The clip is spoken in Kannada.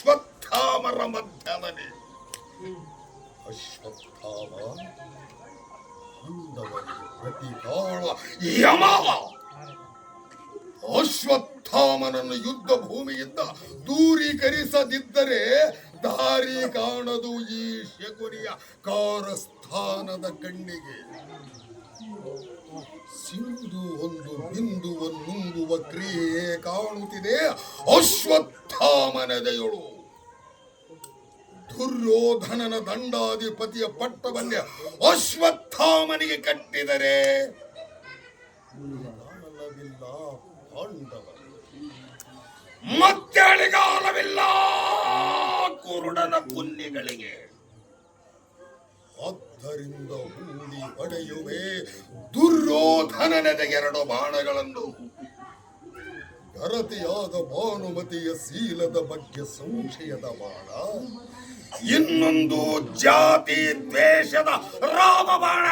ಅಶ್ವತ್ಥಾಮರ ಮಧ್ಯದಲ್ಲಿ ಅಶ್ವತ್ಥಾಮ ಯಮ ಅಶ್ವತ್ಥಾಮನನ್ನು ಯುದ್ಧ ಭೂಮಿಯಿಂದ ದೂರೀಕರಿಸದಿದ್ದರೆ ದಾರಿ ಕಾಣದು ಈ ಶಕುನಿಯ ಕಾರಸ್ಥಾನದ ಕಣ್ಣಿಗೆ. ಸಿಂಧು ಒಂದು ಬಿಂದುವನ್ನುಂಗುವ ಕ್ರಿಯೆ ಕಾಣುತ್ತಿದೆ. ಅಶ್ವತ್ಥಾಮನದೆಯಳು. ದುರ್ಯೋಧನನ ದಂಡಾಧಿಪತಿಯ ಪಟ್ಟವನ್ನೇ ಅಶ್ವತ್ಥಾಮನಿಗೆ ಕಟ್ಟಿದರೆ. ಮತ್ತೆ ಅಳಿಗಾಲವಿಲ್ಲ ಕುರುಡನ ಕುನ್ನಿಗಳಿಗೆ ಆದ್ದರಿಂದ ಹೂಡಿ ಹೊಡೆಯುವೆ ದುರ್ಯೋಧನನೆದ ಎರಡು ಬಾಣಗಳನ್ನು. ಗರತಿಯಾದ ಭಾನುಮತಿಯ ಶೀಲದ ಬಗ್ಗೆ ಸಂಶಯದ ಬಾಣ. ಇನ್ನೊಂದು ಜಾತಿ ದ್ವೇಷದ ರಾಮ ಬಾಣ